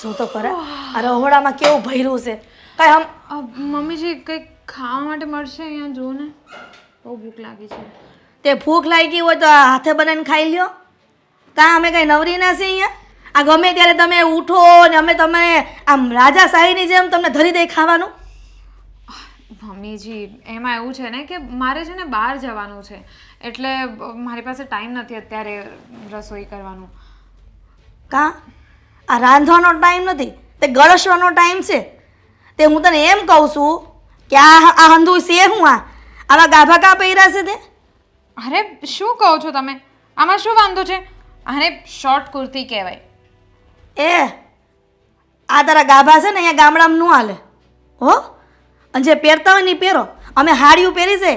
શું તો કરે? આ રહોડામાં કેવું ભર્યું છે? કઈ આમ મમ્મીજી કંઈક ખાવા માટે મળશે અહીંયા જો ને બહુ ભૂખ લાગી છે. તે ભૂખ લાગી હોય તો આ હાથે બનાવીને ખાઈ લ્યો. કાં અમે કઈ નવરી ના છે અહીંયા? આ ગમે ત્યારે તમે ઉઠો ને અમે તમે આમ રાજા શાહીની જેમ તમને ધરી દઈ ખાવાનું. મમ્મીજી એમાં એવું છે ને કે મારે છે ને બહાર જવાનું છે. એટલે મારી પાસે ટાઈમ નથી અત્યારે રસોઈ કરવાનું. કાં? આ રાંધવાનો ટાઈમ નથી તે ગળસવાનો ટાઈમ છે. તે હું તને એમ કહું છું કે આ આ હંધુ છે હું આ. આવા ગાભા કા પહેર્યા છે તે? અરે શું કહો છો તમે? આમાં શું વાંધો છે? આને શોર્ટ કુર્તી કહેવાય. એ આ તારા ગાભા છે ને અહીંયા ગામડામાં ન હાલે. હો? અને જે પહેરતા હોય ને પહેરો. અમે હાડીઓ પહેરી છે.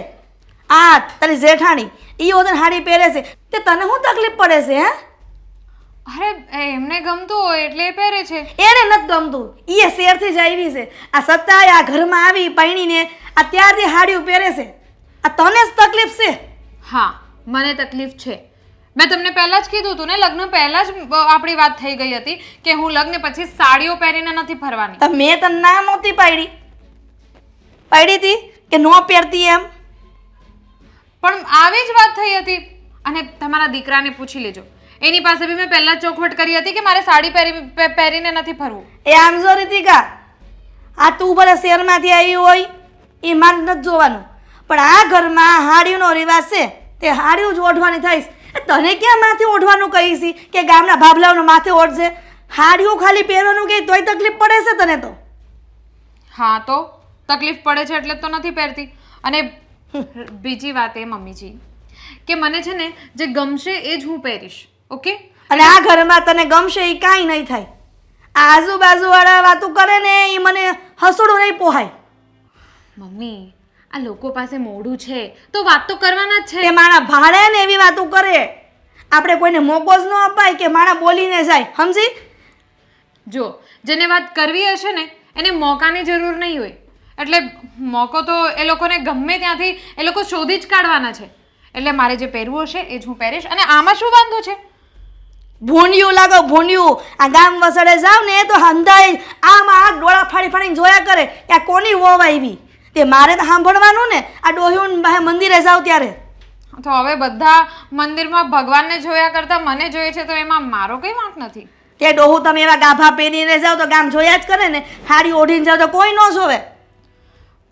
આ તારી જેઠાણી એ ઓદન હાડી પહેરે છે. તે તને શું તકલીફ પડે છે હે? અરે એમને ગમતું હોય એટલે એ પહેરે છે. એને નથી ગમતું. એ શેરથી જ આવી છે. આ સત્તાએ આ ઘરમાં આવી પૈણીને આ ત્યારથી હાડીઓ પહેરે છે. આ તને જ તકલીફ છે? હા મને તકલીફ છે. મેં તમને પહેલા જ કીધું હતું ને લગ્ન પહેલા જ આપણી વાત થઈ ગઈ હતી કે હું લગ્ન પછી સાડીઓ પહેરીને નથી ફરવાની. તો મેં તને ના નહોતી પાડી. પાડી હતી કે ન પહેરતી એમ? પણ આવી જ વાત થઈ હતી. અને તમારા દીકરાને પૂછી લેજો. એની પાસે બી મેં પહેલા ચોખવટ કરી હતી કે મારે સાડી પહેરી પહેરીને નથી ફરવું. એ આમ જો રીતિકા આ તું ભલે શહેરમાંથી આવી હોય એ મારે નથી જોવાનું. પણ આ ઘરમાં હાડીનો રિવાજ છે તે હાડીઓ જ ઓઢવાની થઈશ. તને ક્યાં માથે ઓઢવાનું કહીશ કે ગામના ભાભલાઓનો માથે ઓઢશે હાડીઓ ખાલી પહેરવાનું કે તોય તકલીફ પડે છે તને તો? હા તો તકલીફ પડે છે એટલે તો નથી પહેરતી. અને બીજી વાત એ મમ્મીજી કે મને છે ને જે ગમશે એ જ હું પહેરીશ. ઓકે? અને આ ઘરમાં તને ગમશે એ કાંઈ નહીં થાય. આ આજુબાજુવાળા વાતો કરે ને એ મને હસડું નહીં પોહાય. મમ્મી આ લોકો પાસે મોઢું છે તો વાત તો કરવાના જ છે. એ માણા ભાડે ને એવી વાતો કરે. આપણે કોઈને મોકો જ ન અપાય કે માણા બોલીને જાય સમજી? જો જેને વાત કરવી હશે ને એને મોકાની જરૂર નહીં હોય. એટલે મોકો તો એ લોકોને ગમે ત્યાંથી એ લોકો શોધી જ કાઢવાના છે. એટલે મારે જે પહેરવું હશે એ જ હું પહેરીશ. અને આમાં શું વાંધો છે? ભૂંડિયું લાગો ભૂંડિયું. આ ગામ વસડે જાવ ને તો હંધાઈ આમ આ ડોળા ફાડી ફાડીને જોયા કરે કે આ કોની વોવ આવી? તે મારે તો સાંભળવાનું ને. આ ડોહ્યું મંદિરે જાવ ત્યારે. તો હવે બધા મંદિરમાં ભગવાનને જોયા કરતા મને જોઈએ છે તો એમાં મારો કંઈ વાંક નથી. તે ડોહું તમે એવા ગાભા પહેરીને જાવ તો ગામ જોયા જ કરે ને. હાડી ઓઢીને જાવ તો કોઈ ન જોવે.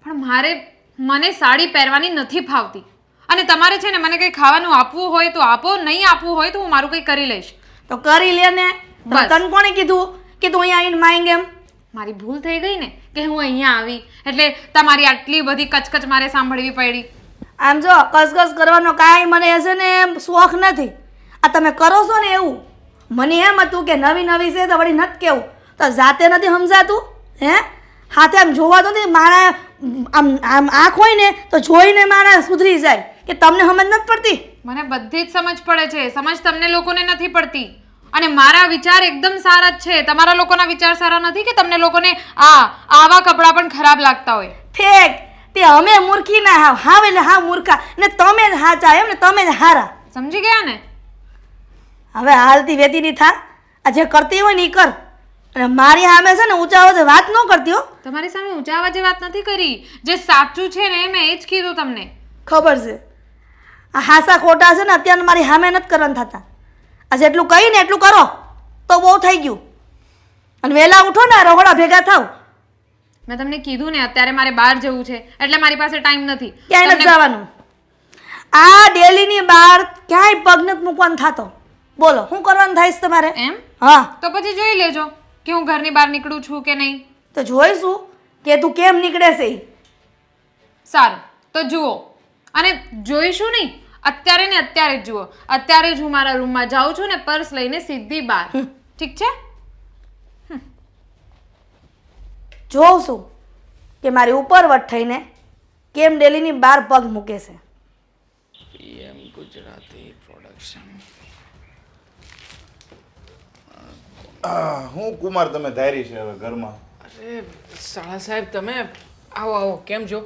પણ મારે મને સાડી પહેરવાની નથી ફાવતી. અને તમારે છે ને મને કંઈ ખાવાનું આપવું હોય તો આપો નહીં આપવું હોય તો હું મારું કંઈ કરી લઈશ. તો કરી લે ને. બસ. તને કોણે કીધું કે તું અહીંયા આવીને માંગ એમ? મારી ભૂલ થઈ ગઈ ને કે હું અહીંયા આવી. એટલે તમારી આટલી બધી કચકચ મારે સાંભળવી પડી. આમ જો કસકસ કરવાનો કાંઈ મને હશે ને એમ શોખ નથી. આ તમે કરો છો ને એવું. મને એમ હતું કે નવી નવી છે તો વળી નથી કેવું. તો જાતે નથી સમજાતું હે? હાથે આમ જોવા તો નથી મારા આમ આમ આંખ હોય ને તો જોઈને મારા સુધરી જાય. કે તમને સમજ નથી પડતી? મને બધી જ સમજ પડે છે. સમજ તમને લોકોને નથી પડતી. અને મારા વિચાર એકદમ સારા જ છે. તમારા લોકોના વિચાર સારા નથી કે તમને લોકોને આ આવા કપડાં પણ ખરાબ લાગતા હોય? ઠેક તે અમે મૂર્ખી ના હાવ. હાવ એટલે હા મૂર્ખા. ને તમે જ હાચા એમ ને તમે જ હારા. સમજી ગયા ને? હવે હાલતી વેતીની થા. આ જે કરતી હોય ને એ કર. અને મારી સામે છે ને ઊંચા અવાજે વાત ન કરતી હો. તમારી સામે ઊંચા અવાજે વાત નથી કરી. જે સાચું છે ને મેં એ જ કીધું તમને. ખબર છે. આ હાસા ખોટા છે ને અત્યારે મારી સામે નથી કરન થતા. આ જેટલું કહીને એટલું કરો તો બહુ થઈ ગયું. અને વહેલા ઉઠો ને રહોડા ભેગા થાવ. મેં તમને કીધું ને અત્યારે મારે બહાર જવું છે એટલે મારી પાસે ટાઈમ નથી. ક્યાંય નથી જવાનું? આ ડેલીની બહાર ક્યાંય પગ નથી મૂકવાનું થતો. બોલો શું કરવાનું થાય છે તમારે? એમ? હા. તો પછી જોઈ લેજો કે હું ઘરની બહાર નીકળું છું કે નહીં. તો જોઈશું કે તું કેમ નીકળે છે. સારું તો જુઓ. અને જોઈશું નહીં અત્યારે ને અત્યારે જ જુઓ. અત્યારે જ હું મારા રૂમમાં જાઉં છું ને પર્સ લઈને સીધી બહાર. ઠીક છે? જોઉં છું કે મારી ઉપરવટ થઈને કેમ ડેલીની બહાર પગ મૂકે છે. પીએમ ગુજરાતી પ્રોડક્શન હું કુમાર તમે ધારી છે હવે ઘરમાં? અરે શાળા સાહેબ તમે આવો આવો કેમ છો?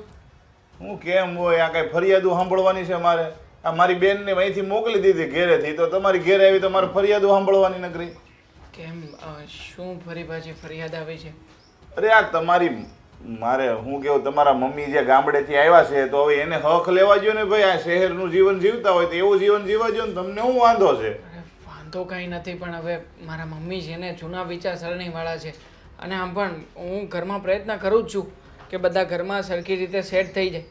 હું કેમ હોય આ કઈ ફરિયાદો સાંભળવાની છે મારે? આ મારી બેનને અહીંથી મોકલી દીધી ઘેરેથી તો તમારી ઘેરે આવી તો મારે ફરિયાદો સાંભળવાની નકરી. કેમ શું ફરી પાછી ફરિયાદ આવી છે? અરે આ તમારી મારે હું કેવું તમારા મમ્મી જે ગામડેથી આવ્યા છે તો હવે એને હક લેવા જો ને ભાઈ આ શહેરનું જીવન જીવતા હોય તો એવું જીવન જીવા જો ને તમને શું વાંધો છે? વાંધો કાંઈ નથી પણ હવે મારા મમ્મી છે ને જૂના વિચારસરણીવાળા છે. અને આમ પણ હું ઘરમાં પ્રયત્ન કરું જ છું કે બધા ઘરમાં સરખી રીતે સેટ થઈ જાય.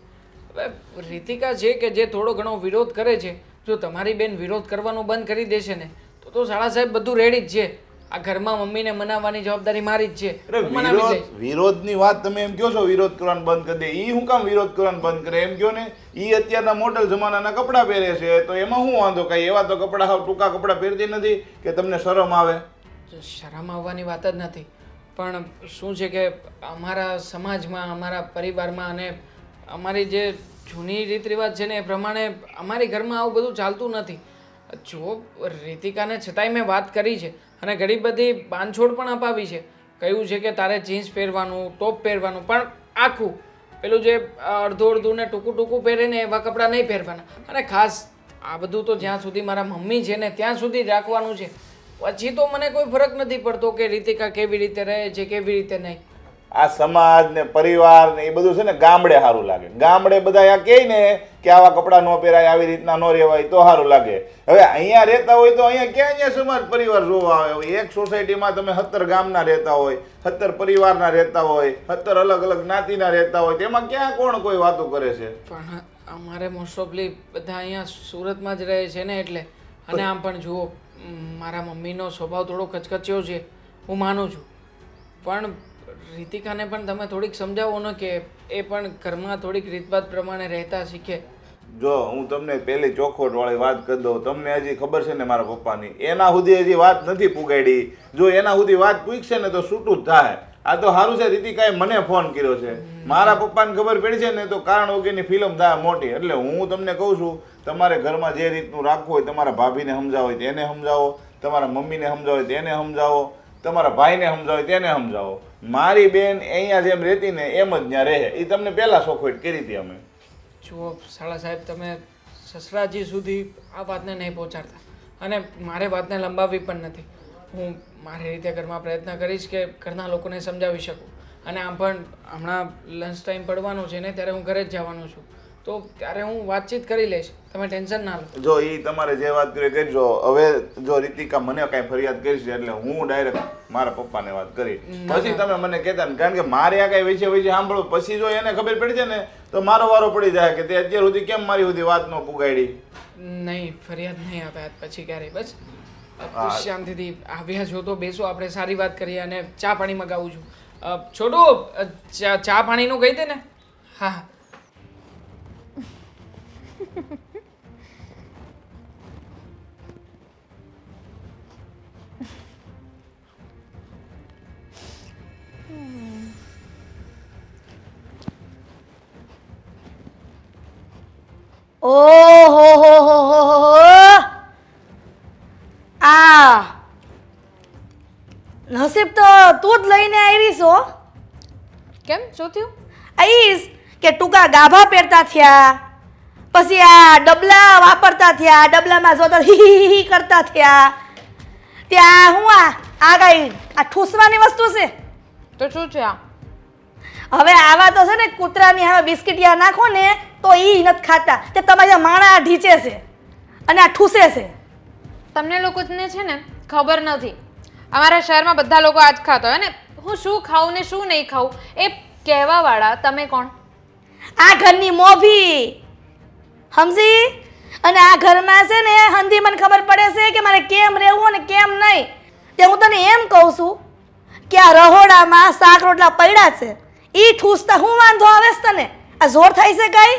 રીતિકા છે કે જે થોડો ઘણો વિરોધ કરે છે જો તમારી બેન વિરોધ કરવાનું બંધ કરી દેશે ને તો તો શાળા સાહેબ બધું રેડી જ છે. આ ઘરમાં મમ્મીને મનાવવાની જવાબદારી મારી જ છે. વિરોધ વિરોધની વાત તમે એમ કહો છો વિરોધ કરવાનું બંધ કરી દે. ઈ હું કામ વિરોધ કરવાનું બંધ કરે? એમ કહો ને ઈ અત્યારના મોડલ જમાનાના કપડાં પહેરે છે તો એમાં શું વાંધો કઈ? એવા તો કપડાં હાવ ટૂંકા કપડાં પહેરતી નથી કે તમને શરમ આવે? શરમ આવવાની વાત જ નથી. પણ શું છે કે અમારા સમાજમાં અમારા પરિવારમાં અને અમારી જે જૂની રીત રિવાજ છે ને એ પ્રમાણે અમારી ઘરમાં આવું બધું ચાલતું નથી. જો રીતિકાને છતાંય મેં વાત કરી છે અને ઘણી બધી બાંધછોડ પણ અપાવી છે. કહ્યું છે કે તારે જીન્સ પહેરવાનું, ટોપ પહેરવાનું, પણ આખું પેલું જે અડધું અડધું ને ટૂંકું ટૂંકું પહેરે ને એવા કપડાં નહીં પહેરવાના. અને ખાસ આ બધું તો જ્યાં સુધી મારા મમ્મી છે ને ત્યાં સુધી રાખવાનું છે. પછી તો મને કોઈ ફરક નથી પડતો કે રીતિકા કેવી રીતે રહે છે, કેવી રીતે નહીં. આ સમાજ ને પરિવાર ને એ બધું છે ને ગામડે સારું લાગે. ગામડે બધા આ કહે ને કે આવા કપડાં ન પહેરાય, આવી રીતના ન રહેવાય, તો સારું લાગે. હવે અહીંયા રહેતા હોય તો અહીંયા ક્યાં અહીંયા સમાજ પરિવાર જોવા આવે? હોય એક સોસાયટીમાં તમે સત્તર ગામના રહેતા હોય, સત્તર પરિવારના રહેતા હોય, સત્તર અલગ અલગ જ્ઞાતિના રહેતા હોય, તેમાં ક્યાં કોણ કોઈ વાતો કરે છે? પણ અમારે મોસ્ટ ઓફલી બધા અહીંયા સુરતમાં જ રહે છે ને એટલે. અને આમ પણ જુઓ મારા મમ્મીનો સ્વભાવ થોડો કચકચ્યો છે. હું માનું છું. પણ રીતિકાને પણ તમે થોડીક સમજાવો ને કે એ પણ ઘરમાં થોડીક રીતભાત પ્રમાણે રહેતા શીખે. જો હું તમને પહેલી ચોખોટ વાળી વાત કરી દઉં તમને હજી ખબર છે ને મારા પપ્પાની? એના સુધી હજી વાત નથી પુગાડી. જો એના સુધી વાત પૂછશે ને તો છૂટું જ થાય. આ તો સારું છે રીતિકાએ મને ફોન કર્યો છે. મારા પપ્પાને ખબર પડી છે ને તો કારણ વગરની ફિલ્મ થાય મોટી. એટલે હું તમને કહું છું તમારે ઘરમાં જે રીતનું રાખવું હોય તમારા ભાભીને સમજાવો હોય તેને સમજાવો. તમારા મમ્મીને સમજાવો હોય તેને સમજાવો. તમારા ભાઈને સમજાવો હોય તેને સમજાવો. મારી બેન અહીંયા જેમ રહેતી ને એમ જ ત્યાં રહે. એ તમને પહેલાં સોખવટ કરી હતી અમે. જુઓ સાળા સાહેબ, તમે સસરાજી સુધી આ વાતને નહીં પહોંચાડતા. અને મારે વાતને લંબાવવી પણ નથી. હું મારી રીતે ઘરમાં પ્રયત્ન કરીશ કે ઘરના લોકોને સમજાવી શકું. અને આમ પણ હમણાં લંચ ટાઈમ પડવાનો છે ને, ત્યારે હું ઘરે જ જવાનો છું. તો ત્યારે હું વાતચીત કરી લઈશ. તમે ટેન્શન ના લો. જો એ તમારે જે વાત કરી કરજો. હવે જો રીતિકા મને કાંઈ ફરિયાદ કરીશ એટલે હું ડાયરેક્ટ મારા પપ્પાને વાત કરી. પછી તમે મને કહેતા ને કારણ કે મારે આ કાંઈ વિશે વિશે સાંભળો પછી જો એને ખબર પડી જાય ને તો મારો વારો પડી જાય કે તે અત્યાર સુધી કેમ મારી સુધી વાત ન પુગાડી? નહીં ફરિયાદ નહીં આવે પછી ક્યારેય બસ. શાંતિથી આવ્યા છો તો બેસો આપણે સારી વાત કરીએ અને ચા પાણી મગાવું છું. છોટુ ચા પાણીનું કહી દે ને. હા. ઓહો હો હો હો હો આ. નસીબ તો તું જ લઈને આવી છો કેમ? શું થયું? આઈશ કે ટૂંકા ગાભા પહેરતા થયા. પછી આ ડબલા વાપરતા થયા ડબલામાં જોતા હી કરતા થયા. ત્યાં હું આ આ કઈ આ ઠૂસવાની વસ્તુ છે? તો શું છે આ? હવે આવા તો છે ને કૂતરાની હવે બિસ્કિટિયા નાખો ને તો એ નથી ખાતા. તે તમારા માણા ઢીચે છે અને આ ઠૂસે છે. તમને લોકોને છે ને ખબર નથી. અમારા શહેરમાં બધા લોકો આજ ખાતા હોય ને. હું શું ખાઉં ને શું નહીં ખાઉં એ કહેવાવાળા તમે કોણ? આ ઘરની મોભી. સમજી? અને આ ઘરમાં છે ને હંધી મને ખબર પડે છે કે મારે કેમ રહેવું અને કેમ નહીં. તે હું તને એમ કહું છું કે આ રહોડામાં શાક રોટલા પડ્યા છે. એ ઠૂસતા હું વાંધો આવે છે તને? આ જોર થાય છે કઈ?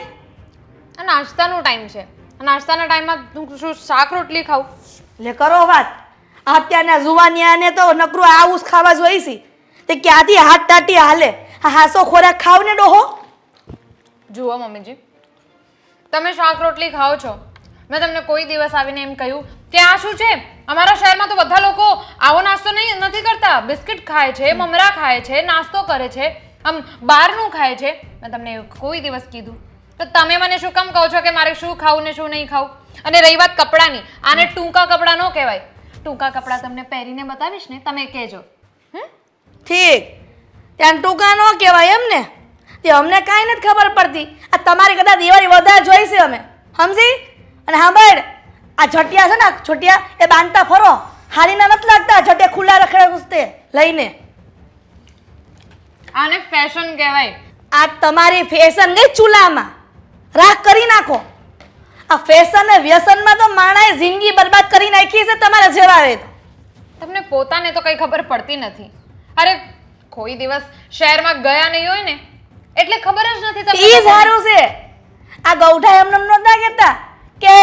આ નાસ્તાનો ટાઈમ છે. નાસ્તાના ટાઈમમાં હું શું શાક રોટલી ખાઉં? લે કરો વાત. અત્યારના જુવાનિયાને તો નકરું આવું જ ખાવા જોઈશી. છે તે ક્યાંથી હાથ તાટી હાલે? આ હાસો ખોરાક ખાવ ને ડોહો. જુઓ મમ્મીજી. તમે શાક રોટલી ખાઓ છો? મેં તમને કોઈ દિવસ આવીને એમ કહ્યું કે આ શું છે? અમારા શહેરમાં તો બધા લોકો આવો નાસ્તો નહીં નથી કરતા. બિસ્કિટ ખાય છે મમરા ખાય છે નાસ્તો કરે છે આમ બહારનું ખાય છે. મેં તમને કોઈ દિવસ કીધું. તો તમે મને શું કામ કહો છો કે મારે શું ખાવું ને શું નહીં ખાવું? અને રહી વાત કપડાની. આને ટૂંકા કપડાં ન કહેવાય. ટૂંકા કપડાં તમને પહેરીને બતાવીશ ને તમે કહેજો. ઠીક. ત્યાં ટૂંકા ન કહેવાય એમ ને? તે અમને કાંઈ નથી ખબર પડતી. આ તમારી કદાચ દિવાળી વધારે જોઈ છે અમે. સમજી? અને સાંભળ આ જટિયા છે ને આ છોટિયા એ બાંધતા ફરો. હારીના નથી લાગતા જટિયા ખુલ્લા રખડે ઘૂસતે લઈને. આને ફેશન કહેવાય. આ તમારી ફેશન ગઈ ચૂલામાં. રાખ કરી નાખો. આ ફેશન ને વ્યસનમાં તો માણાએ જિંદગી બરબાદ કરી નાખી છે તમારા જેવા એ તો. તમને પોતાને તો કંઈ ખબર પડતી નથી. અરે કોઈ દિવસ શહેરમાં ગયા નહીં હોય ને એટલે ખબર જ નથી ઈ તમને સારું છે. આ ગૌઠા એમને એમ નહોતા કહેતા કે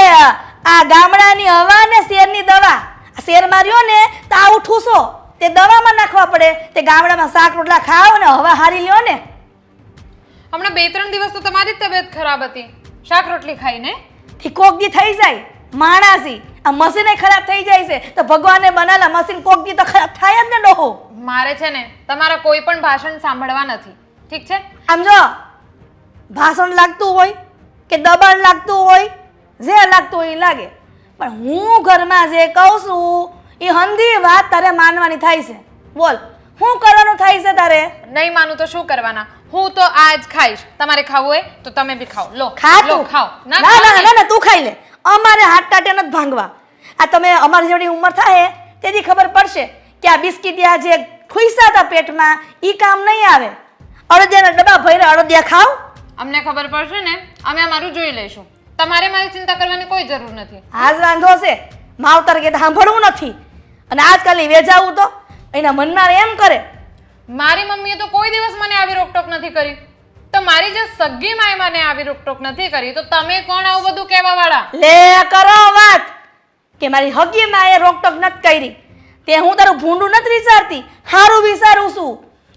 આ ગામડાની હવા ને શેરની દવા. શેર માર્યો ને તો આવું ઠૂસો તે દવામાં નાખવા પડે. તે ગામડામાં શાક રોટલા ખાઓ ને હવા હારી લ્યો ને. હમણાં બે ત્રણ દિવસ તો તમારી જ તબિયત ખરાબ હતી. શાક રોટલી ખાઈને? એ કોક દી થઈ જાય. માણાસી. આ મશીને ખરાબ થઈ જાય છે. તો ભગવાને બનાવેલા મશીન કોક દી તો ખરાબ થાય જ ને ડોહો. મારે છે ને તમારા કોઈ પણ ભાષણ સાંભળવા નથી. ઠીક છે? આમ જો ભાષણ લાગતું હોય કે દબાણ લાગતું હોય જે લાગતું હોય એ લાગે. પણ હું ઘરમાં જે કહું છું એ હંધી વાત તારે માનવાની થાય છે. બોલ શું કરવાનું થાય છે તારે? નહીં માનું તો શું કરવાના? હું તો આ જ ખાઈશ. તમારે ખાવું હોય તો તમે બી ખાઓ. લો ખા લો, તું. ખાઓ. ના ના ના ના તું ખાઈ લે. અમારે હાથ ટાટે નથી ભાંગવા. આ તમે અમારી જેવડી ઉંમર થાય તેથી ખબર પડશે કે આ બિસ્કિટિયા જે ખુઈસા હતા પેટમાં એ કામ નહીં આવે. અડદિયાના ડબ્બા ભરીને અડદિયા ખાવ અમને ખબર પડશે ને અમે અમારું જોઈ લઈશું. તમારે મારી ચિંતા કરવાની કોઈ જરૂર નથી. આજ વાંધો છે માવતર કે સાંભળવું નથી. અને આજકાલની વેજાવું તો એના મનમાં એમ કરે. મારી મમ્મીએ તો કોઈ દિવસ મને આવી રોકટોક નથી કરી. તો મારી જે સગી માએ મને આવી રોકટોક નથી કરી તો તમે કોણ આવું બધું કહેવા વાળા લે કરો વાત. કે મારી હગી માએ રોકટોક નથી કરી. તે હું તારું ભૂંડું નથી વિચારતી. સારું વિચારું છું.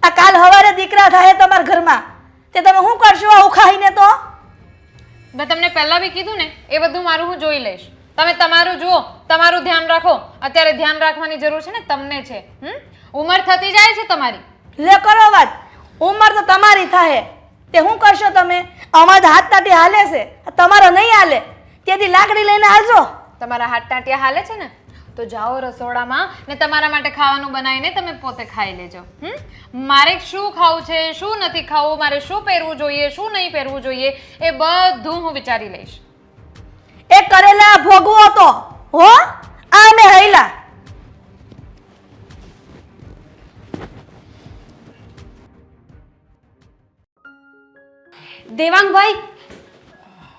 આ કાલ હવારે દીકરા થાય તમારા ઘરમાં. તે તમે શું કરશો આવું ખાઈને તો? મેં તમને પહેલા બી કીધું ને એ બધું મારું હું જોઈ લઈશ. તમે તમારું જુઓ તમારું ધ્યાન રાખો. અત્યારે ધ્યાન રાખવાની જરૂર છે ને તમને છે હમ? ઉંમર થતી જાય છે તમારી. લે કરો વાત. ઉંમર તો તમારી થાય. તે શું કરશો તમે? અમારા હાથ તાટી હાલે છે. તમારો નહીં હાલે. તેથી લાકડી લઈને આવજો તમારા હાથ તાટિયા હાલે છે ને? તો જાઓ રસોડામાં ને તમારા માટે ખાવાનું બનાવીને તમે પોતે ખાઈ લેજો હમ? મારે શું ખાવું છે શું નથી ખાવું મારે શું પહેરવું જોઈએ શું નહીં પહેરવું જોઈએ એ બધું હું વિચારી લઈશ. એ કરેલા ભોગવો હતો હો? આ મેં હૈલા દેવાંગભાઈ?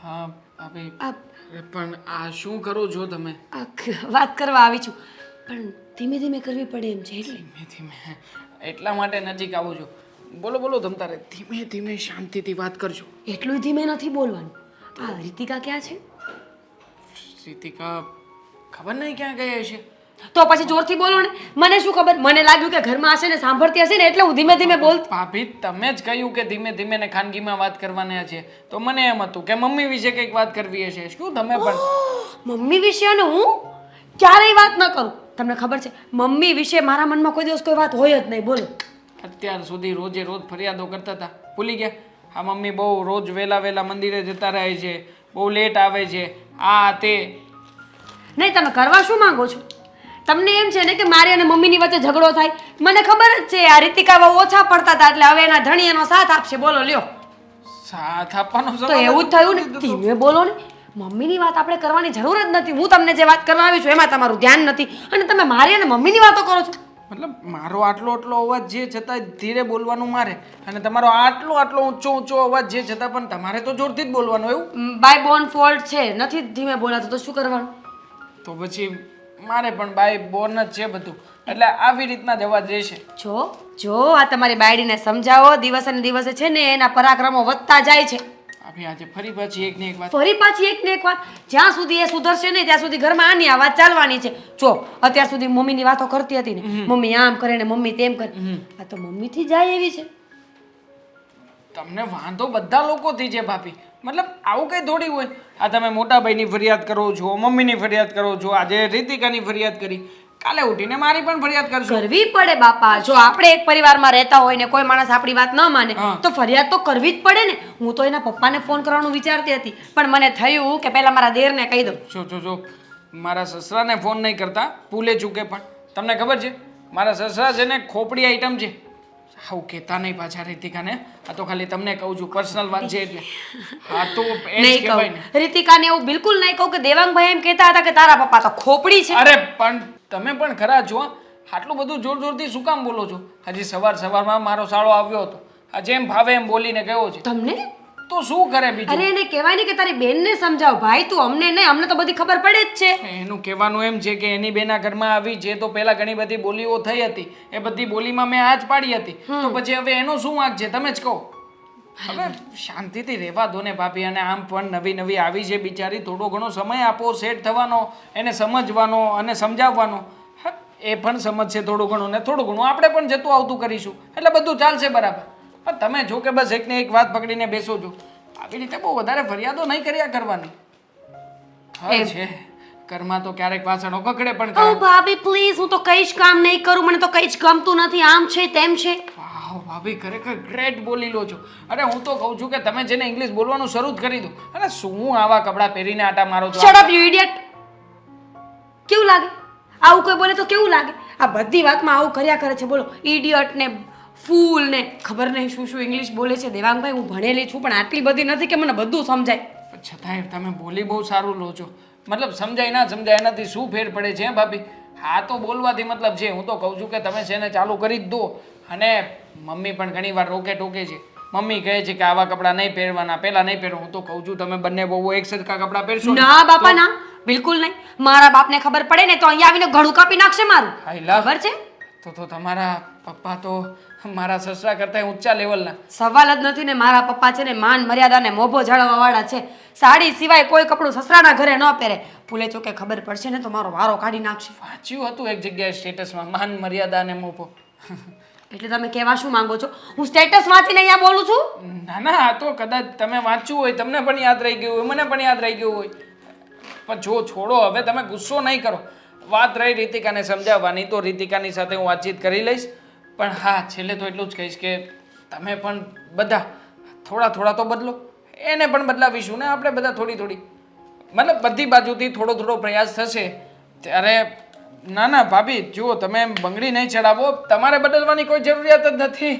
હા ભાભી. પણ આ શું કરો છો તમે? વાત કરવા આવી છું. પણ ધીમે ધીમે કરવી પડે એમ છે એટલે. ધીમે ધીમે. એટલા માટે નજીક આવું છું. બોલો બોલો તમ તારે ધીમે ધીમે શાંતિથી વાત કરજો. એટલું ધીમે નથી બોલવાનું. આ રીતિકા ક્યાં છે? રીતિકા ખબર નહીં ક્યાં ગઈ હશે? તો પછી જોરથી બોલો ને. મને શું ખબર? મને લાગ્યું કે ઘરમાં હશે ને સાંભળતી હશે ને એટલે હું ધીમે ધીમે બોલ. ભાભી તમે જ કહ્યું કે ધીમે ધીમે ને ખાનગીમાં વાત કરવાના છે. તો મને એમ હતું કે મમ્મી વિશે કંઈક વાત કરવી હશે. શું તમે પણ? મમ્મી વિશે અને હું? ક્યારેય વાત ન કરું. તમને ખબર છે મમ્મી વિશે મારા મનમાં કોઈ દિવસ કોઈ વાત હોય જ નહીં. બોલો. અત્યાર સુધી રોજે રોજ ફરિયાદો કરતા હતા. ભૂલી ગયા. આ મમ્મી બહુ રોજ વહેલા વહેલા મંદિરે જતા રહે છે. બહુ લેટ આવે છે. આ તે. નહીં તમે કરવા શું માંગો છો? તમને એમ છે ને કે મારી અને મમ્મીની વચ્ચે ઝઘડો થાય? મને ખબર જ છે આ રીતિકા બહુ ઓછા પડતા હતા એટલે હવે એના ધણી એનો સાથ આપશે. બોલો લ્યો. સાથ આપવાનો તો એવું જ થયું ને? ધીમે બોલો ને. મમ્મીની વાત આપણે કરવાની જરૂર જ નથી. હું તમને જે વાત કરવા આવી છું એમાં તમારું ધ્યાન નથી. અને તમે મારી અને મમ્મીની વાતો કરો છો. મતલબ મારો આટલો આટલો અવાજ જે છતાં ધીરે બોલવાનું મારે અને તમારો આટલો આટલો ઊંચો ઊંચો અવાજ જે છતાં પણ તમારે તો જોરથી જ બોલવાનું એવું? બાય બોન ફોલ્ટ છે. નથી ધીમે બોલાતું તો શું કરવાનું? તો પછી મારે પણ બાય બોર્ન જ છે બધું. એટલે આવી રીતના જવા અવાજ જો જો આ તમારી બાયડીને સમજાવો દિવસે ને દિવસે છે ને એના પરાક્રમો વધતા જાય છે. ભાભી આજે ફરી પાછી એક ને એક વાત. ફરી પાછી એક ને એક વાત. જ્યાં સુધી એ સુધરશે ને ત્યાં સુધી ઘરમાં આની આ વાત ચાલવાની છે. જો અત્યાર સુધી મમ્મીની વાતો કરતી હતી ને. મમ્મી આમ કરે ને મમ્મી તેમ કરે. આ તો મમ્મીથી જાય એવી છે. તમને વાંધો બધા લોકોથી છે ભાભી. મતલબ આવું કંઈ થોડી હોય. આ તમે મોટા ભાઈની ફરિયાદ કરો છો મમ્મીની ફરિયાદ કરો છો આજે રીતિકાની ફરિયાદ કરી. કાલે ઉઠીને મારી પણ ફરિયાદ કરશો. કરવી પડે બાપા. જો આપણે એક પરિવારમાં રહેતા હોય ને કોઈ માણસ આપણી વાત ન માને તો ફરિયાદ તો કરવી જ પડે ને. હું તો એના પપ્પાને ફોન કરવાનું વિચારતી હતી. પણ મને થયું કે પહેલા મારા દેરને કહી દઉં. જો જો જો. મારા સસરાને ફોન નહીં કરતા. ભૂલે ચૂકે પણ. તમને ખબર છે? મારા સસરા છે ને ખોપડી આઈટમ છે. આવું કહેતા નહીં પાછા રીતિકાને? આ તો ખાલી તમને કહું છું પર્સનલ વાત છે એટલે. હા તો એ જ નહીં કહેવાય ને. કહું રીતિકાને એવું બિલકુલ નહીં કહું કે દેવાંગભાઈ એમ કહેતા હતા કે તારા પપ્પા તો ખોપડી છે. અરે પણ તમે પણ ખરા છો આટલું બધું જોર જોરથી શું કામ બોલો છો? હજી સવાર સવારમાં મારો સાળો આવ્યો હતો. આ જેમ ભાવે એમ બોલીને ગયો છે. તમને? તો શું કરે બીજું? અરે એને કહેવાય ને કે તારી બેનને સમજાવ. ભાઈ તું અમને નહીં અમને તો બધી ખબર પડે જ છે. એનું કહેવાનું એમ છે કે એની બેના ઘરમાં આવી જે તો પહેલા ઘણી બધી બોલીઓ થઈ હતી એ બધી બોલીમાં મેં આજ પાડી હતી. તો પછી હવે એનો શું વાંક છે? તમે જ કહો. હવે શાંતિથી રહેવા દો ને ભાભી અને આમ પણ નવી નવી આવી છે બિચારી થોડો ઘણો સમય આપો સેટ થવાનો એને સમજવાનો અને સમજાવવાનો. એ પણ સમજશે થોડું ઘણું ને થોડું ઘણું. આપણે પણ જતું આવતું કરીશું. એટલે બધું ચાલશે બરાબર. પણ તમે જો કે બસ એકને એક વાત પકડીને બેસો છો. આવી રીતે બહુ વધારે ફરિયાદો નહીં કર્યા કરવાની. હા છે. ઘરમાં તો ક્યારેક વાસણો કકડે પણ ઓ ભાભી પ્લીઝ હું તો કઈ જ કામ નહીં કરું. મને તો કઈ જ ગમતું નથી. આમ છે તેમ છે. વાહ ભાભી ખરેખર ગ્રેટ બોલી લો છો. અરે હું તો કહું છું કે તમે જેને ઇંગ્લિશ બોલવાનું શરૂ જ કરી દો. અરે શું આવા કપડાં પહેરીને આટા મારો છો? શટ અપ યુ ઇડિયટ કેવું લાગે? આવું કોઈ બોલે તો કેવું લાગે? આ બધી વાતમાં આવું કર્યા કરે છે. બોલો ઇડિયટ ને ફૂલ ને ખબર નહીં શું શું ઇંગ્લિશ બોલે છે. દેવાંગભાઈ હું ભણેલી છું પણ આટલી બધી નથી કે મને બધું સમજાય. છતાંય તમે બોલી બહુ સારું લો છો. મતલબ સમજાય ના સમજાય એનાથી શું ફેર પડે છે હે ભાભી? હા તો બોલવાથી મતલબ છે. હું તો કહું છું કે તમે છે ને ચાલુ કરી જ દો. અને મમ્મી પણ ઘણી વાર રોકે ટોકે છે. મમ્મી કહે છે કે આવા કપડાં નહીં પહેરવાના પહેલા નહીં પહેરો. હું તો કહું છું તમે બંને બહુ એક સરખા કપડાં પહેરશો ને. બાપા ના. બિલકુલ નહીં. મારા બાપને ખબર પડે ને તો અહીંયા આવીને ઘણું કાપી નાખશે મારું. ખબર છે? તો તો તમારા પપ્પા તો મારા સસરા કરતા ઊંચા લેવલના સવાલ જ નથી ને મારા પપ્પા છે ને માન મર્યાદા ને મોભો જાળવવા વાળા છે. સાડી સિવાય કોઈ કપડું સસરાના ઘરે ન પહેરે. ભૂલે ચોકે ખબર પડશે ને તો મારો વારો કાઢી નાખશે. વાંચ્યું હતું એક જગ્યાએ સ્ટેટસમાં માન મર્યાદા અને મોભો. એટલે તમે કહેવા શું માંગો છો? હું સ્ટેટસ વાંચીને અહીંયા બોલું છું? ના ના આ તો કદાચ તમે વાંચ્યું હોય તમને પણ યાદ રહી ગયું હોય મને પણ યાદ રહી ગયું હોય. પણ જો છોડો હવે તમે ગુસ્સો નહીં કરો. વાત રહી રીતિકાને સમજાવવાની તો રીતિકાની સાથે હું વાતચીત કરી લઈશ. પણ હા છેલ્લે તો એટલું જ કહીશ કે તમે પણ બધા થોડા થોડા તો બદલો. એને પણ બદલાવીશું ને આપણે બધા થોડી થોડી. મતલબ બધી બાજુથી થોડો થોડો પ્રયાસ થશે. ત્યારે ના ના ભાભી જુઓ તમે બંગડી નહીં ચડાવો. તમારે બદલવાની કોઈ જરૂરિયાત જ નથી.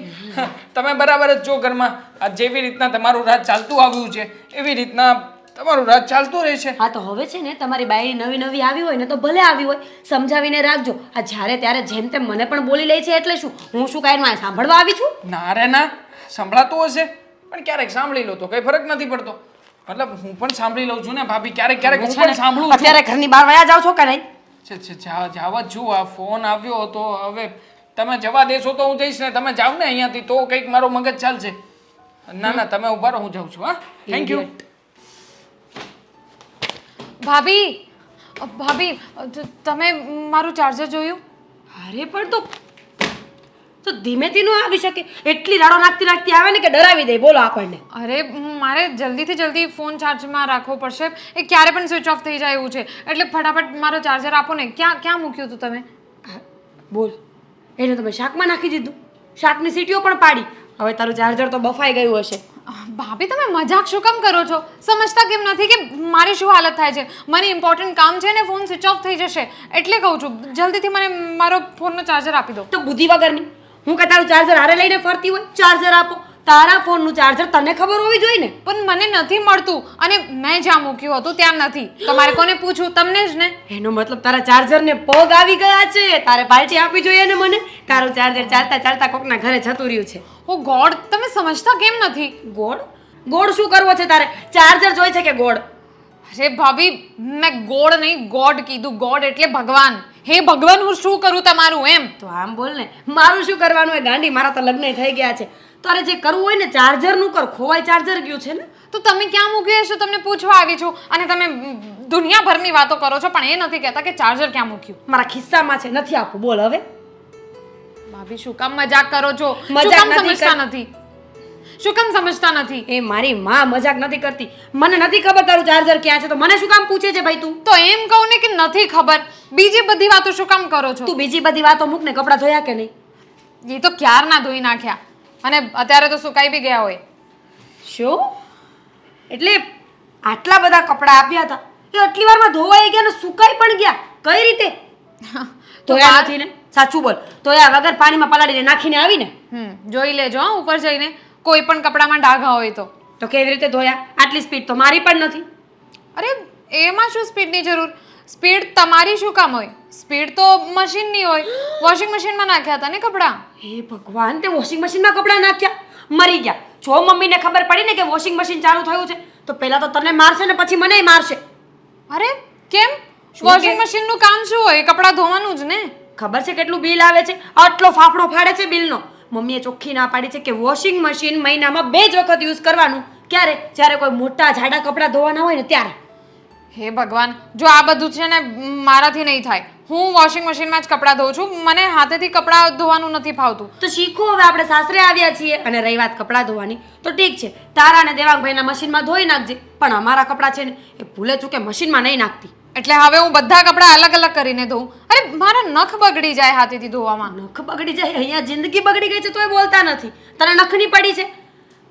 તમે બરાબર જ છો ઘરમાં. આ જેવી રીતના તમારું રાજ ચાલતું આવ્યું છે એવી રીતના તમારું રાજ ચાલતું રહેશે હા તો હવે છે ને તમારી બાઈ નવી નવી આવી હોય ને તો ભલે આવી હોય સમજાવીને રાખજો. આ જ્યારે ત્યારે જેમ તેમ મને પણ બોલી લે છે એટલે શું? હું શું કાંઈ સાંભળવા આવી છું? ના રે ના. સંભળાતું હશે. પણ ક્યારેક સાંભળી લો તો કઈ ફરક નથી પડતો. મતલબ હું પણ સાંભળી લઉં છું ને ભાભી. ક્યારેક ક્યારેક હું પણ સાંભળું છું. અત્યારે ઘરની બહાર વયા જાવ છો કે નહીં? છે છે જાવ જ છું. આ ફોન આવ્યો હતો. હવે તમે જવા દેશો તો હું જઈશ ને તમે જાવ ને અહીંયાથી તો કંઈક મારો મગજ ચાલશે. ના ના તમે ઊભા રહો હું જાઉં છું હા. થેન્ક યુ ભાભી ભાભી તમે મારું ચાર્જર જોયું? અરે પણ તો તો ધીમે ધીમે આવી શકે. એટલી રાડો નાખતી નાખતી આવે ને કે ડરાવી દે. બોલો આપણને. અરે મારે જલ્દીથી જલ્દી ફોન ચાર્જમાં રાખવો પડશે. એ ક્યારે પણ સ્વિચ ઓફ થઈ જાય એવું છે. એટલે ફટાફટ મારો ચાર્જર આપો ને. ક્યાં ક્યાં મૂક્યું હતું તમે? બોલ. એને તમે શાકમાં નાખી દીધું. શાકની સીટીઓ પણ પાડી. હવે તારું ચાર્જર તો બફાઈ ગયું હશે. ભાભી, તમે મજાક શું કામ કરો છો? સમજતા કેમ નથી કે મારી શું હાલત થાય છે? મને ઇમ્પોર્ટન્ટ કામ છે ને ફોન સ્વિચ ઓફ થઈ જશે. એટલે કહું છું, જલ્દીથી મને મારો ફોનનો ચાર્જર આપી દો. તો બુદ્ધિ વગરની. હું કે ચાર્જર હારે લઈને ફરતી હોય? ચાર્જર આપો. તારા ફોનનું ચાર્જર તને ખબર હોવી જોઈએ ને પણ મને નથી મળતું અને મેં જ્યાં મૂક્યું હતું ત્યાં નથી. તમારે કોને પૂછવું? તમને જ ને. એનો મતલબ તારા ચાર્જરને પગ આવી ગયા છે. તારે પાર્ટી આપવી જોઈએ ને મને. તારું ચાર્જર ચાલતા ચાલતા કોકના ઘરે જતું રહ્યું છે. ઓ ગોડ તમે સમજતા કેમ નથી? ગોળ? ગોળ શું કરવો છે તારે? ચાર્જર જોઈએ છે કે ગોળ? અરે ભાભી મેં ગોડ નહીં ગોડ કીધું. ગોડ એટલે ભગવાન. હે ભગવાન હું શું કરું તમારું એમ? તો આમ બોલ ને. મારું શું કરવાનું? હોય ગાંડી મારા તો લગ્ન થઈ ગયા છે. તારે જે કરવું હોય ને ચાર્જરનું કર ખોવાય ચાર્જર ગયું છે ને? તો તમે ક્યાં મૂક્યું હશે? તમને પૂછવા આવી છું. અને તમે દુનિયાભરની વાતો કરો છો પણ એ નથી કહેતા કે ચાર્જર ક્યાં મૂક્યું? મારા ખિસ્સામાં છે નથી આપવું બોલ હવે. ભાભી શું કામ મજાક કરો છો? શું કામ સમજતા નથી? શું કામ સમજતા નથી? એ મારી માં મજાક નથી કરતી. મને નથી ખબર તારું ચાર્જર ક્યાં છે. તો મને શું કામ પૂછે છે ભાઈ તું? તો એમ કહું ને કે નથી ખબર. બીજી બધી વાતો શું કામ કરો છો? તું બીજી બધી વાતો મૂક ને કપડાં ધોયા કે નહીં? એ તો ક્યારના ધોઈ નાખ્યા? અને અત્યારે તો સુકાઈ બી ગયા હોય. શું? એટલે આટલા બધા કપડાં આપ્યા હતા. એ આટલી વારમાં ધોવાઈ ગયા ને સુકાઈ પણ ગયા. કઈ રીતે? ધોયા નથી ને? સાચું બોલ. ધોયા વગર પાણીમાં પલાળીને નાખીને આવીને? હમ જોઈ લેજો હા ઉપર જઈને. કોઈ પણ કપડામાં ડાઘા હોય તો. તો કેવી રીતે ધોયા? આટલી સ્પીડ તો મારી પણ નથી. અરે એમાં શું સ્પીડની જરૂર? સ્પીડ તમારી શું કામ હોય? સ્પીડ તો મશીનની હોય. વોશિંગ મશીનમાં નાખ્યા હતા ને કપડાં? હે ભગવાન તે વોશિંગ મશીનમાં કપડાં નાખ્યા? મરી ગયા. જો મમ્મીને ખબર પડી ને કે વોશિંગ મશીન ચાલુ થયું છે તો પહેલા તો તને મારશે ને પછી મને મારશે. અરે કેમ? વોશિંગ મશીનનું કામ શું હોય? કપડાં ધોવાનું જ ને? ખબર છે કેટલું બિલ આવે છે? આટલો ફાફડો ફાડે છે બિલનો. મમ્મીએ ચોખ્ખી ના પાડી છે કે વોશિંગ મશીન મહિનામાં બે જ વખત યુઝ કરવાનું. ક્યારે? જ્યારે કોઈ મોટા જાડા કપડાં ધોવાના હોય ને ત્યારે. હે ભગવાન જો આ બધું છે ને મારાથી નહીં થાય. હું વોશિંગ મશીનમાં જ કપડાં ધોઉં છું. મને હાથેથી કપડાં ધોવાનું નથી ફાવતું. તો શીખો હવે આપણે સાસરે આવ્યા છીએ. અને રહી વાત કપડાં ધોવાની. તો ઠીક છે તારા અને દેવાંગભાઈના મશીનમાં ધોઈ નાખજે. પણ અમારા કપડાં છે ને એ ભૂલે ચૂકે મશીનમાં નહીં નાખતી. એટલે હવે હું બધા કપડાં અલગ અલગ કરીને ધોઉં. અરે મારા નખ બગડી જાય હાથેથી ધોવામાં. નખ બગડી જાય? અહીંયા જિંદગી બગડી ગઈ છે તો એ બોલતા નથી. તને નખની પડી છે?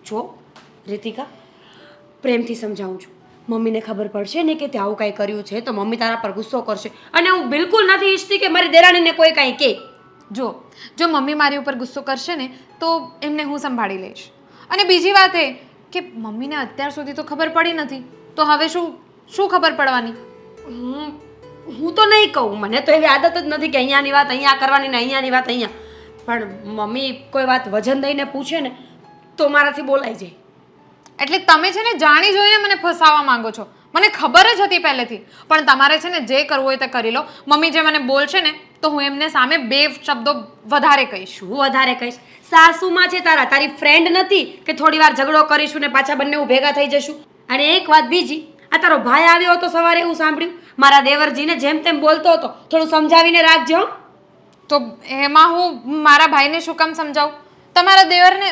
જો રીતિકા પ્રેમથી સમજાવું છું. મમ્મીને ખબર પડશે ને કે તે આવું કાંઈ કર્યું છે તો મમ્મી તારા પર ગુસ્સો કરશે. અને હું બિલકુલ નથી ઈચ્છતી કે મારી દેરાણીને કોઈ કાંઈ કહે. જો જો મમ્મી મારી ઉપર ગુસ્સો કરશે ને તો એમને હું સંભાળી લઈશ. અને બીજી વાત એ કે મમ્મીને અત્યાર સુધી તો ખબર પડી નથી તો હવે શું શું ખબર પડવાની? હું હું તો નહીં કહું. મને તો એવી આદત જ નથી કે અહીંયાની વાત અહીંયા કરવાની ને અહીંયાની વાત અહીંયા. પણ મમ્મી કોઈ વાત વજન દઈને પૂછે ને તો મારાથી બોલાઈ જાય. એટલે તમે છે ને જાણી જોઈને મને ફસાવવા માંગો છો. મને ખબર જ હતી પહેલેથી. પણ તમારે છે ને જે કરવું હોય તે કરી લો. મમ્મી જે મને બોલશે ને તો હું એમને સામે બે શબ્દો વધારે કહીશ. હું વધારે કહીશ. સાસુમાં છે તારા તારી ફ્રેન્ડ નથી કે થોડી વાર ઝઘડો કરીશું ને પાછા બંને ભેગા થઈ જશું? અને એક વાત બીજી આ તારો ભાઈ આવ્યો હતો સવારે એવું સાંભળ્યું? મારા દેવરજીને જેમ તેમ બોલતો હતો. થોડું સમજાવીને રાખજો તો એમાં હું મારા ભાઈને શું કામ સમજાવું? તમારા દેવરને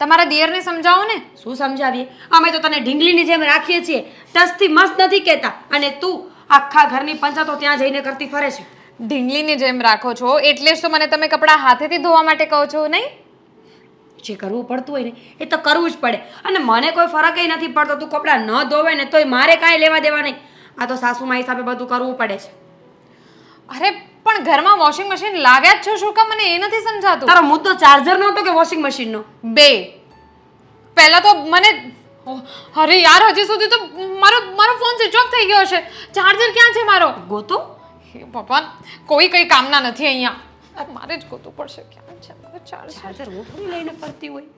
તમારા દિયરને સમજાવો ને? શું સમજાવીએ? અમે તો તને ઢીંગલીની જેમ રાખીએ છીએ. ટસથી મસ્ત નથી કહેતા. અને તું આખા ઘરની પંચાતો ત્યાં જઈને કરતી ફરે છે. ઢીંગલીની જેમ રાખો છો એટલે જ તો મને તમે કપડાં હાથેથી ધોવા માટે કહો છો નહીં? જે કરવું પડતું હોય ને એ તો કરવું જ પડે. અને મને કોઈ ફરક નથી પડતો તું કપડાં ન ધોવે ને તોય મારે કાંઈ લેવા દેવા નહીં. આ તો સાસુમાં હિસાબે બધું કરવું પડે છે. અરે પણ ઘરમાં વોશિંગ મશીન લાવ્યા જ છો શું કામ? મને એ નથી સમજાતું. તારો મુદ્દો ચાર્જર નહોતો કે વોશિંગ મશીનનો બે. પહેલા તો મને ઓહ, અરે યાર હજી સુધી તો મારો મારો ફોન સ્વિચ ઓફ થઈ ગયો છે ચાર્જર ક્યાં છે મારો? ગોતો? હે ભગવાન કોઈ કઈ કામના નથી અહીંયા. મારે જ ગોતવું પડશે. ક્યાં છે મારો ચાર્જર ચાર્જર હું થોડી લઈને ફરતી હોય?